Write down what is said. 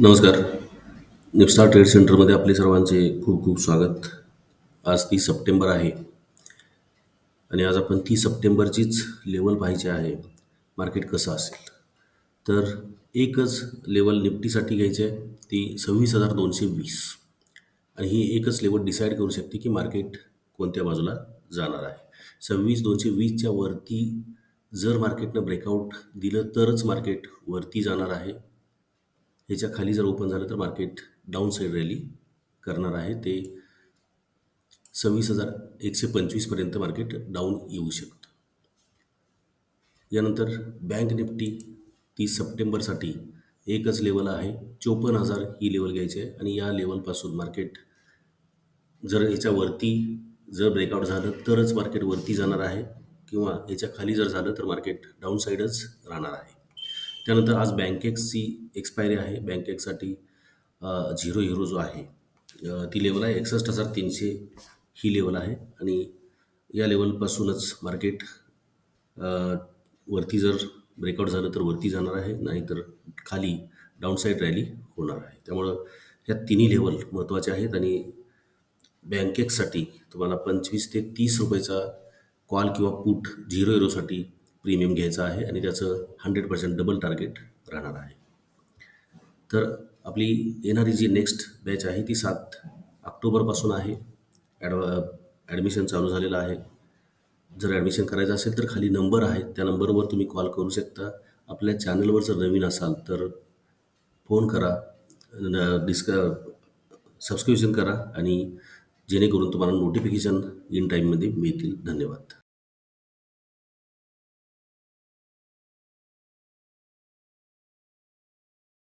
नमस्कार. निफ्स्टार ट्रेड सेंटरमध्ये आपले सर्वांचे खूप खूप स्वागत. आज तीस सप्टेंबर आहे. आणि आज आपण तीस सप्टेंबरचीच लेवल पाहायची आहे. मार्केट कसं असेल? तर एकच लेवल निफ्टीसाठी घ्यायची आहे. ती सव्वीस हजार दोनशे वीस. आणि ही एकच लेवल डिसाईड करू शकते की मार्केट कोणत्या बाजूला जाणार आहे. सव्वीस दोनशे वीसच्या वरती जर मार्केटनं ब्रेकआउट दिलं तरच मार्केट वरती जाणार आहे. ह्याच्या खाली जर ओपन झालं तर मार्केट डाऊन साईड रॅली करणार आहे. ते सव्वीस हजार एकशे पंचवीसपर्यंत मार्केट डाऊन येऊ शकतं. यानंतर बँक निफ्टी तीस सप्टेंबरसाठी एकच लेवल आहे. चोपन्न हजार ही लेवल घ्यायची आहे आणि या लेवलपासून मार्केट जर याच्यावरती जर ब्रेकआउट झालं तरच मार्केट वरती जाणार आहे किंवा याच्या खाली जर झालं तर मार्केट डाऊन साईडच राहणार आहे. त्यानंतर आज बँकेक्सची एक्सपायरी आहे. बँकेक्ससाठी झिरो हिरो जो आहे ती लेवल आहे एकसष्ट हजार तीनशे ही लेवल आहे. आणि या लेवलपासूनच मार्केट वरती जर ब्रेकआउट झालं तर वरती जाणार आहे. नाहीतर खाली डाऊनसाईड रॅली होणार आहे. त्यामुळं ह्या तिन्ही लेवल महत्त्वाचे आहेत. आणि बँकेक्ससाठी तुम्हाला पंचवीस ते तीस रुपयाचा कॉल किंवा पुट झिरो हिरोसाठी प्रीमियम घ्यायचा आहे आणि त्याचं हंड्रेड पर्सेंट डबल टार्गेट राहणार आहे. तर आपली येणारी जी नेक्स्ट बॅच आहे ती सात ऑक्टोबरपासून आहे. ॲडवा ॲडमिशन चालू झालेलं आहे. जर ॲडमिशन करायचं असेल तर खाली नंबर आहे. त्या नंबरवर तुम्ही कॉल करू शकता. आपल्या चॅनलवर जर नवीन असाल तर फोन करा न- डिस्क सबस्क्रिप्शन करा आणि जेणेकरून तुम्हाला नोटिफिकेशन इन टाईममध्ये मिळतील. धन्यवाद.